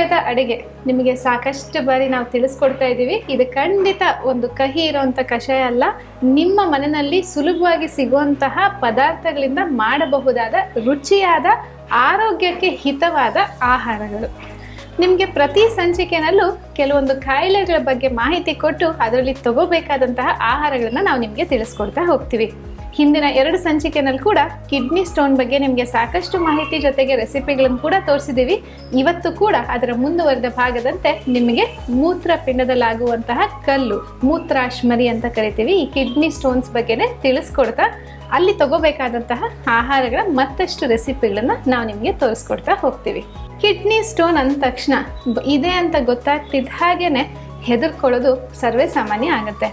ಆಯುರ್ವೇದ ಅಡಿಗೆ ನಿಮಗೆ ಸಾಕಷ್ಟು ಬಾರಿ ನಾವು ತಿಳಿಸ್ಕೊಡ್ತಾ ಇದ್ದೀವಿ. ಇದು ಖಂಡಿತ ಒಂದು ಕಹಿ ಇರೋವಂಥ ಕಷಾಯ ಅಲ್ಲ. ನಿಮ್ಮ ಮನೆಯಲ್ಲಿ ಸುಲಭವಾಗಿ ಸಿಗುವಂತಹ ಪದಾರ್ಥಗಳಿಂದ ಮಾಡಬಹುದಾದ ರುಚಿಯಾದ, ಆರೋಗ್ಯಕ್ಕೆ ಹಿತವಾದ ಆಹಾರಗಳು. ನಿಮಗೆ ಪ್ರತಿ ಸಂಚಿಕೆನಲ್ಲೂ ಕೆಲವೊಂದು ಕಾಯಿಲೆಗಳ ಬಗ್ಗೆ ಮಾಹಿತಿ ಕೊಟ್ಟು ಅದರಲ್ಲಿ ತಗೋಬೇಕಾದಂತಹ ಆಹಾರಗಳನ್ನು ನಾವು ನಿಮಗೆ ತಿಳಿಸ್ಕೊಡ್ತಾ ಹೋಗ್ತೀವಿ. ಹಿಂದಿನ ಎರಡು ಸಂಚಿಕೆನಲ್ಲಿ ಕೂಡ ಕಿಡ್ನಿ ಸ್ಟೋನ್ ಬಗ್ಗೆ ನಿಮಗೆ ಸಾಕಷ್ಟು ಮಾಹಿತಿ ಜೊತೆಗೆ ರೆಸಿಪಿಗಳನ್ನು ಕೂಡ ತೋರಿಸಿದ್ದೀವಿ. ಇವತ್ತು ಕೂಡ ಅದರ ಮುಂದುವರೆದ ಭಾಗದಂತೆ ನಿಮಗೆ ಮೂತ್ರಪಿಂಡದಲ್ಲಾಗುವಂತಹ ಕಲ್ಲು, ಮೂತ್ರಾಶ್ಮರಿ ಅಂತ ಕರಿತೀವಿ. ಈ ಕಿಡ್ನಿ ಸ್ಟೋನ್ಸ್ ಬಗ್ಗೆನೇ ತಿಳಿಸ್ಕೊಡ್ತಾ ಅಲ್ಲಿ ತಗೋಬೇಕಾದಂತಹ ಆಹಾರಗಳ ಮತ್ತಷ್ಟು ರೆಸಿಪಿಗಳನ್ನ ನಾವು ನಿಮಗೆ ತೋರಿಸ್ಕೊಡ್ತಾ ಹೋಗ್ತೀವಿ. ಕಿಡ್ನಿ ಸ್ಟೋನ್ ಅಂದ ತಕ್ಷಣ ಇದೆ ಅಂತ ಗೊತ್ತಾಗ್ತಿದ್ದ ಹಾಗೇನೆ ಹೆದರ್ಕೊಳ್ಳೋದು ಸರ್ವೇ ಸಾಮಾನ್ಯ ಆಗುತ್ತೆ.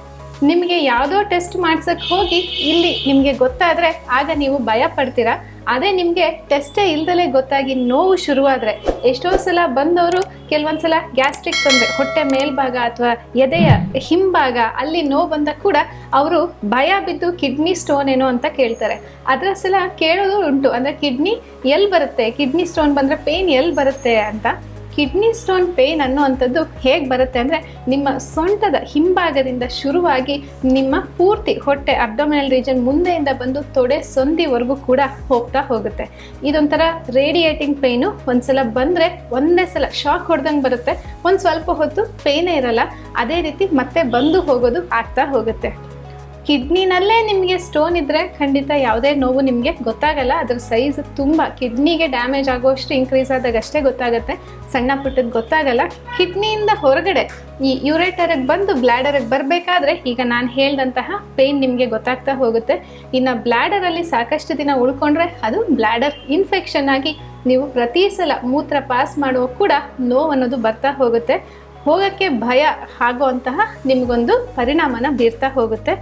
ನಿಮಗೆ ಯಾವುದೋ ಟೆಸ್ಟ್ ಮಾಡ್ಸಕ್ ಹೋಗಿ ಇಲ್ಲಿ ನಿಮಗೆ ಗೊತ್ತಾದ್ರೆ ಆಗ ನೀವು ಭಯ ಪಡ್ತೀರಾ? ಅದೇ ನಿಮಗೆ ಟೆಸ್ಟೇ ಇಲ್ದಲೇ ಗೊತ್ತಾಗಿ ನೋವು ಶುರುವಾದ್ರೆ ಎಷ್ಟೋ ಸಲ ಬಂದವರು ಕೆಲವೊಂದ್ಸಲ ಗ್ಯಾಸ್ಟ್ರಿಕ್ ತೊಂದರೆ, ಹೊಟ್ಟೆ ಮೇಲ್ಭಾಗ ಅಥವಾ ಎದೆಯ ಹಿಂಭಾಗ ಅಲ್ಲಿ ನೋವು ಬಂದಾಗ ಕೂಡ ಅವರು ಭಯ ಬಿದ್ದು ಕಿಡ್ನಿ ಸ್ಟೋನ್ ಏನೋ ಅಂತ ಕೇಳ್ತಾರೆ. ಅದರ ಸಲ ಕೇಳೋದು ಉಂಟು. ಅಂದ್ರೆ ಕಿಡ್ನಿ ಎಲ್ಲಿ ಬರುತ್ತೆ? ಕಿಡ್ನಿ ಸ್ಟೋನ್ ಬಂದ್ರೆ ಪೇನ್ ಎಲ್ಲಿ ಬರುತ್ತೆ ಅಂತ. ಕಿಡ್ನಿ ಸ್ಟೋನ್ ಪೇನ್ ಅನ್ನುವಂಥದ್ದು ಹೇಗೆ ಬರುತ್ತೆ ಅಂದರೆ ನಿಮ್ಮ ಸೊಂಟದ ಹಿಂಭಾಗದಿಂದ ಶುರುವಾಗಿ ನಿಮ್ಮ ಪೂರ್ತಿ ಹೊಟ್ಟೆ ಅಬ್ಡಮಿನಲ್ ರೀಜನ್ ಮುಂದೆಯಿಂದ ಬಂದು ತೊಡೆ ಸಂಧಿವರೆಗೂ ಕೂಡ ಹೋಗ್ತಾ ಹೋಗುತ್ತೆ. ಇದೊಂಥರ ರೇಡಿಯೇಟಿಂಗ್ ಪೇಯ್ನು ಒಂದ್ಸಲ ಬಂದರೆ ಒಂದೇ ಸಲ ಶಾಕ್ ಹೊಡೆದಂಗೆ ಬರುತ್ತೆ. ಒಂದು ಸ್ವಲ್ಪ ಹೊತ್ತು ಪೇನೇ ಇರಲ್ಲ, ಅದೇ ರೀತಿ ಮತ್ತೆ ಬಂದು ಹೋಗೋದು ಆಗ್ತಾ ಹೋಗುತ್ತೆ. ಕಿಡ್ನಿನಲ್ಲೇ ನಿಮಗೆ ಸ್ಟೋನ್ ಇದ್ದರೆ ಖಂಡಿತ ಯಾವುದೇ ನೋವು ನಿಮಗೆ ಗೊತ್ತಾಗಲ್ಲ. ಅದ್ರ ಸೈಜ್ ತುಂಬ. ಕಿಡ್ನಿಗೆ ಡ್ಯಾಮೇಜ್ ಆಗುವಷ್ಟು ಇನ್ಕ್ರೀಸ್ ಆದಾಗ ಅಷ್ಟೇ ಗೊತ್ತಾಗುತ್ತೆ. ಸಣ್ಣ ಪುಟ್ಟದ್ದು ಗೊತ್ತಾಗಲ್ಲ. ಕಿಡ್ನಿಯಿಂದ ಹೊರಗಡೆ ಈ ಯೂರೇಟರಿಗೆ ಬಂದು ಬ್ಲ್ಯಾಡರಿಗೆ ಬರಬೇಕಾದ್ರೆ ಈಗ ನಾನು ಹೇಳಿದಂತಹ ಪೇಯ್ನ್ ನಿಮಗೆ ಗೊತ್ತಾಗ್ತಾ ಹೋಗುತ್ತೆ. ಇನ್ನು ಬ್ಲ್ಯಾಡರಲ್ಲಿ ಸಾಕಷ್ಟು ದಿನ ಉಳ್ಕೊಂಡ್ರೆ ಅದು ಬ್ಲ್ಯಾಡರ್ ಇನ್ಫೆಕ್ಷನ್ ಆಗಿ ನೀವು ಪ್ರತಿ ಸಲ ಮೂತ್ರ ಪಾಸ್ ಮಾಡುವ ಕೂಡ ನೋವು ಅನ್ನೋದು ಬರ್ತಾ ಹೋಗುತ್ತೆ. ಹೋಗೋಕ್ಕೆ ಭಯ ಆಗುವಂತಹ ನಿಮಗೊಂದು ಪರಿಣಾಮನ ಬೀರ್ತಾ ಹೋಗುತ್ತೆ.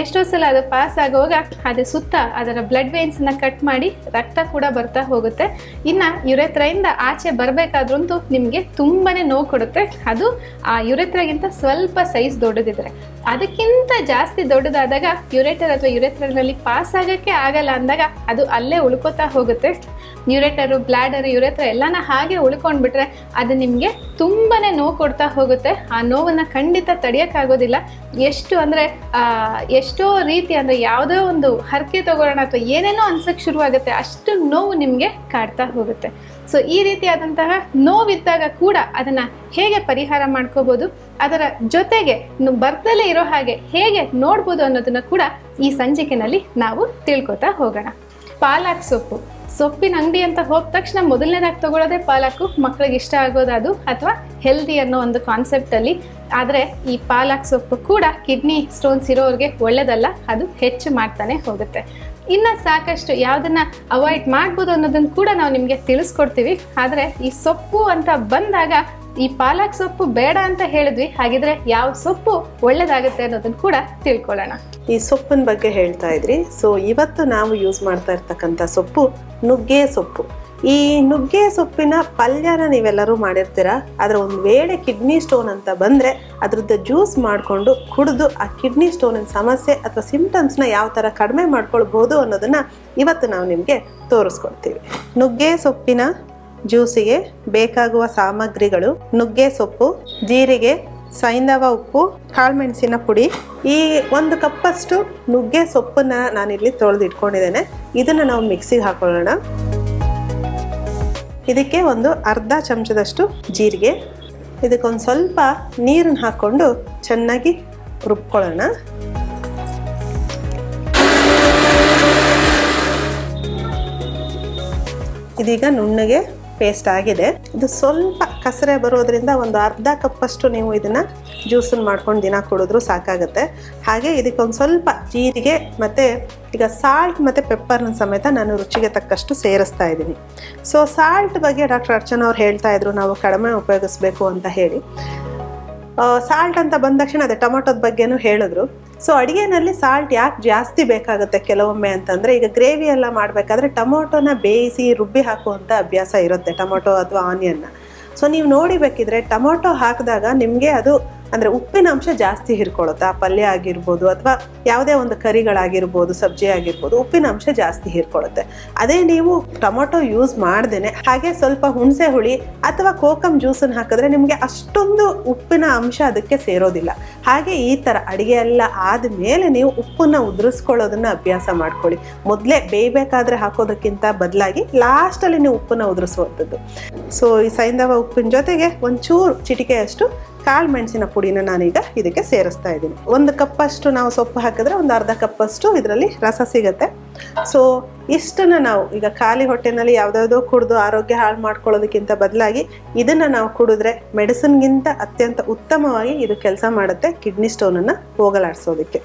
ಎಷ್ಟೋ ಸಲ ಅದು ಪಾಸ್ ಆಗುವಾಗ ಅದು ಸುತ್ತ ಅದರ ಬ್ಲಡ್ ವೇನ್ಸನ್ನ ಕಟ್ ಮಾಡಿ ರಕ್ತ ಕೂಡ ಬರ್ತಾ ಹೋಗುತ್ತೆ. ಇನ್ನು ಯುರೆತ್ರೆಯಿಂದ ಆಚೆ ಬರಬೇಕಾದ್ರಂತೂ ನಿಮಗೆ ತುಂಬಾ ನೋವು ಕೊಡುತ್ತೆ. ಅದು ಆ ಯುರೆತ್ರಗಿಂತ ಸ್ವಲ್ಪ ಸೈಜ್ ದೊಡ್ಡದಿದ್ರೆ. ಅದಕ್ಕಿಂತ ಜಾಸ್ತಿ ದೊಡ್ಡದಾದಾಗ ಯುರೇಟರ್ ಅಥವಾ ಯುರೆತ್ರನಲ್ಲಿ ಪಾಸ್ ಆಗೋಕ್ಕೆ ಆಗಲ್ಲ ಅಂದಾಗ ಅದು ಅಲ್ಲೇ ಉಳ್ಕೋತಾ ಹೋಗುತ್ತೆ. ಯುರೇಟರು ಬ್ಲ್ಯಾಡರ್ ಯುರೆತ್ರ ಎಲ್ಲಾನ ಹಾಗೆ ಉಳ್ಕೊಂಡ್ಬಿಟ್ರೆ ಅದು ನಿಮಗೆ ತುಂಬಾನೇ ನೋವು ಕೊಡ್ತಾ ಹೋಗುತ್ತೆ. ಆ ನೋವನ್ನು ಖಂಡಿತ ತಡೆಯೋಕ್ಕಾಗೋದಿಲ್ಲ. ಎಷ್ಟು ಅಂದರೆ ಎಷ್ಟೋ ರೀತಿ ಅಂದರೆ ಯಾವುದೋ ಒಂದು ಹರಕೆ ತಗೊಳ್ಳೋಣ ಅಥವಾ ಏನೇನೋ ಅನ್ಸಕ್ಕೆ ಶುರುವಾಗುತ್ತೆ, ಅಷ್ಟು ನೋವು ನಿಮಗೆ ಕಾಡ್ತಾ ಹೋಗುತ್ತೆ. ಸೊ ಈ ರೀತಿಯಾದಂತಹ ನೋವಿದ್ದಾಗ ಕೂಡ ಅದನ್ನು ಹೇಗೆ ಪರಿಹಾರ ಮಾಡ್ಕೋಬೋದು, ಅದರ ಜೊತೆಗೆ ಬರ್ತಲೇ ಇರೋ ಹಾಗೆ ಹೇಗೆ ನೋಡ್ಬೋದು ಅನ್ನೋದನ್ನ ಕೂಡ ಈ ಸಂಚಿಕೆನಲ್ಲಿ ನಾವು ತಿಳ್ಕೊತಾ ಹೋಗೋಣ. ಪಾಲಕ್ ಸೊಪ್ಪು. ಸೊಪ್ಪಿನ ಅಂಗಡಿ ಅಂತ ಹೋದ ತಕ್ಷಣ ಮೊದಲನೇದಾಗಿ ತಗೊಳ್ಳೋದೇ ಪಾಲಕು ಮಕ್ಕಳಿಗೆ ಇಷ್ಟ ಆಗೋದು ಅದು ಅಥವಾ ಹೆಲ್ದಿ ಅನ್ನೋ ಒಂದು ಕಾನ್ಸೆಪ್ಟಲ್ಲಿ ಆದರೆ ಈ ಪಾಲಕ್ ಸೊಪ್ಪು ಕೂಡ ಕಿಡ್ನಿ ಸ್ಟೋನ್ಸ್ ಇರೋರಿಗೆ ಒಳ್ಳೆಯದಲ್ಲ ಅದು ಹೆಚ್ಚು ಮಾಡ್ತಾನೆ ಹೋಗುತ್ತೆ. ಇನ್ನು ಸಾಕಷ್ಟು ಯಾವುದನ್ನ ಅವಾಯ್ಡ್ ಮಾಡ್ಬೋದು ಅನ್ನೋದನ್ನು ಕೂಡ ನಾವು ನಿಮಗೆ ತಿಳಿಸ್ಕೊಡ್ತೀವಿ. ಆದರೆ ಈ ಸೊಪ್ಪು ಅಂತ ಬಂದಾಗ ಈ ಪಾಲಕ್ ಸೊಪ್ಪು ಬೇಡ ಅಂತ ಹೇಳಿದ್ವಿ. ಹಾಗಿದ್ರೆ ಯಾವ ಸೊಪ್ಪು ಒಳ್ಳೇದಾಗುತ್ತೆ ಅನ್ನೋದನ್ನು ಕೂಡ ತಿಳ್ಕೊಳ್ಳೋಣ. ಈ ಸೊಪ್ಪಿನ ಬಗ್ಗೆ ಹೇಳ್ತಾ ಇದ್ರಿ. ಸೊ ಇವತ್ತು ನಾವು ಯೂಸ್ ಮಾಡ್ತಾ ಇರ್ತಕ್ಕಂಥ ಸೊಪ್ಪು ನುಗ್ಗೆ ಸೊಪ್ಪು. ಈ ನುಗ್ಗೆ ಸೊಪ್ಪಿನ ಪಲ್ಯನ ನೀವೆಲ್ಲರೂ ಮಾಡಿರ್ತೀರ? ಅದರ ಒಂದು ವೇಳೆ ಕಿಡ್ನಿ ಸ್ಟೋನ್ ಅಂತ ಬಂದರೆ ಅದ್ರದ್ದು ಜ್ಯೂಸ್ ಮಾಡಿಕೊಂಡು ಕುಡಿದು ಆ ಕಿಡ್ನಿ ಸ್ಟೋನಿನ ಸಮಸ್ಯೆ ಅಥವಾ ಸಿಂಪ್ಟಮ್ಸ್ನ ಯಾವ ಥರ ಕಡಿಮೆ ಮಾಡ್ಕೊಳ್ಬೋದು ಅನ್ನೋದನ್ನ ಇವತ್ತು ನಾವು ನಿಮಗೆ ತೋರಿಸ್ಕೊಡ್ತೀವಿ. ನುಗ್ಗೆ ಸೊಪ್ಪಿನ ಜ್ಯೂಸಿಗೆ ಬೇಕಾಗುವ ಸಾಮಗ್ರಿಗಳು, ನುಗ್ಗೆ ಸೊಪ್ಪು, ಜೀರಿಗೆ ಸೈಂಧವ ಉಪ್ಪು ಕಾಳುಮೆಣಸಿನ ಪುಡಿ. ಈ ಒಂದು ಕಪ್ಪಷ್ಟು ನುಗ್ಗೆ ಸೊಪ್ಪನ್ನ ನಾನಿಲ್ಲಿ ತೊಳೆದು ಇಟ್ಕೊಂಡಿದ್ದೇನೆ ಇದನ್ನು ನಾವು ಮಿಕ್ಸಿಗೆ ಹಾಕೊಳ್ಳೋಣ. ಇದಕ್ಕೆ ಒಂದು ಅರ್ಧ ಚಮಚದಷ್ಟು ಜೀರಿಗೆ. ಇದಕ್ಕೊಂದು ಸ್ವಲ್ಪ ನೀರನ್ನು ಹಾಕ್ಕೊಂಡು ಚೆನ್ನಾಗಿ ರುಬ್ಕೊಳ್ಳೋಣ. ಇದೀಗ ನುಣ್ಣಗೆ ಪೇಸ್ಟ್ ಆಗಿದೆ. ಇದು ಸ್ವಲ್ಪ ಕಸರೆ ಬರೋದ್ರಿಂದ ಒಂದು ಅರ್ಧ ಕಪ್ಪಷ್ಟು ನೀವು ಇದನ್ನ ಜ್ಯೂಸನ್ನು ಮಾಡ್ಕೊಂಡು ದಿನ ಕುಡಿದ್ರು ಸಾಕಾಗುತ್ತೆ. ಹಾಗೆ ಇದಕ್ಕೊಂದು ಸ್ವಲ್ಪ ಜೀರಿಗೆ ಮತ್ತು ಈಗ ಸಾಲ್ಟ್ ಮತ್ತು ಪೆಪ್ಪರ್ನ ಸಮೇತ ನಾನು ರುಚಿಗೆ ತಕ್ಕಷ್ಟು ಸೇರಿಸ್ತಾ ಇದ್ದೀನಿ. ಸೊ ಸಾಲ್ಟ್ ಬಗ್ಗೆ ಡಾಕ್ಟರ್ ಅರ್ಚನ ಅವ್ರು ಹೇಳ್ತಾ ಇದ್ರು, ನಾವು ಕಡಿಮೆ ಉಪಯೋಗಿಸ್ಬೇಕು ಅಂತ ಹೇಳಿ. ಸಾಲ್ಟ್ ಅಂತ ಬಂದ ತಕ್ಷಣ ಅದೇ ಟೊಮೊಟೊದ ಬಗ್ಗೆನೂ ಹೇಳಿದ್ರು. ಸೊ ಅಡುಗೆನಲ್ಲಿ ಸಾಲ್ಟ್ ಯಾಕೆ ಜಾಸ್ತಿ ಬೇಕಾಗುತ್ತೆ ಕೆಲವೊಮ್ಮೆ ಅಂತಂದರೆ, ಈಗ ಗ್ರೇವಿ ಎಲ್ಲ ಮಾಡಬೇಕಾದ್ರೆ ಟೊಮೊಟೊನ ಬೇಯಿಸಿ ರುಬ್ಬಿ ಹಾಕುವಂಥ ಅಭ್ಯಾಸ ಇರುತ್ತೆ, ಟೊಮೊಟೊ ಅಥವಾ ಆನಿಯನ್ನ ಸೊ ನೀವು ನೋಡಿಬೇಕಿದ್ರೆ ಟೊಮೊಟೊ ಹಾಕಿದಾಗ ನಿಮಗೆ ಅದು ಅಂದರೆ ಉಪ್ಪಿನ ಅಂಶ ಜಾಸ್ತಿ ಹಿರ್ಕೊಳ್ಳುತ್ತೆ ಆ ಪಲ್ಯ ಆಗಿರ್ಬೋದು ಅಥವಾ ಯಾವುದೇ ಒಂದು ಕರಿಗಳಾಗಿರ್ಬೋದು, ಸಬ್ಜಿ ಆಗಿರ್ಬೋದು, ಉಪ್ಪಿನ ಅಂಶ ಜಾಸ್ತಿ ಹಿರ್ಕೊಳ್ಳುತ್ತೆ ಅದೇ ನೀವು ಟೊಮೊಟೊ ಯೂಸ್ ಮಾಡ್ದೇನೆ, ಹಾಗೆ ಸ್ವಲ್ಪ ಹುಣಸೆ ಹುಳಿ ಅಥವಾ ಕೋಕಮ್ ಜ್ಯೂಸನ್ನು ಹಾಕಿದ್ರೆ ನಿಮಗೆ ಅಷ್ಟೊಂದು ಉಪ್ಪಿನ ಅಂಶ ಅದಕ್ಕೆ ಸೇರೋದಿಲ್ಲ. ಹಾಗೆ ಈ ಥರ ಅಡುಗೆ ಎಲ್ಲ ಆದಮೇಲೆ ನೀವು ಉಪ್ಪನ್ನು ಉದುರಿಸ್ಕೊಳ್ಳೋದನ್ನು ಅಭ್ಯಾಸ ಮಾಡ್ಕೊಳ್ಳಿ. ಮೊದಲೇ ಬೇಯಬೇಕಾದ್ರೆ ಹಾಕೋದಕ್ಕಿಂತ ಬದಲಾಗಿ ಲಾಸ್ಟಲ್ಲಿ ನೀವು ಉಪ್ಪನ್ನು ಉದುರಿಸುವಂಥದ್ದು. ಸೊ ಈ ಸೈಂಧವ ಉಪ್ಪಿನ ಜೊತೆಗೆ ಒಂಚೂರು ಚಿಟಿಕೆಯಷ್ಟು ಕಾಳು ಮೆಣಸಿನ ಪುಡಿನ ನಾನೀಗ ಇದಕ್ಕೆ ಸೇರಿಸ್ತಾ ಇದ್ದೀನಿ. ಒಂದು ಕಪ್ಪಷ್ಟು ನಾವು ಸೊಪ್ಪು ಹಾಕಿದ್ರೆ ಒಂದು ಅರ್ಧ ಕಪ್ಪಷ್ಟು ಇದರಲ್ಲಿ ರಸ ಸಿಗುತ್ತೆ. ಸೊ ಇಷ್ಟನ್ನು ನಾವು ಈಗ ಖಾಲಿ ಹೊಟ್ಟೆನಲ್ಲಿ ಯಾವುದಾವುದೋ ಕುಡಿದು ಆರೋಗ್ಯ ಹಾಳು ಮಾಡ್ಕೊಳ್ಳೋದಕ್ಕಿಂತ ಬದಲಾಗಿ ಇದನ್ನು ನಾವು ಕುಡಿದ್ರೆ ಮೆಡಿಸಿನ್ಗಿಂತ ಅತ್ಯಂತ ಉತ್ತಮವಾಗಿ ಇದು ಕೆಲಸ ಮಾಡುತ್ತೆ ಕಿಡ್ನಿ ಸ್ಟೋನನ್ನು ಹೋಗಲಾಡಿಸೋದಕ್ಕೆ.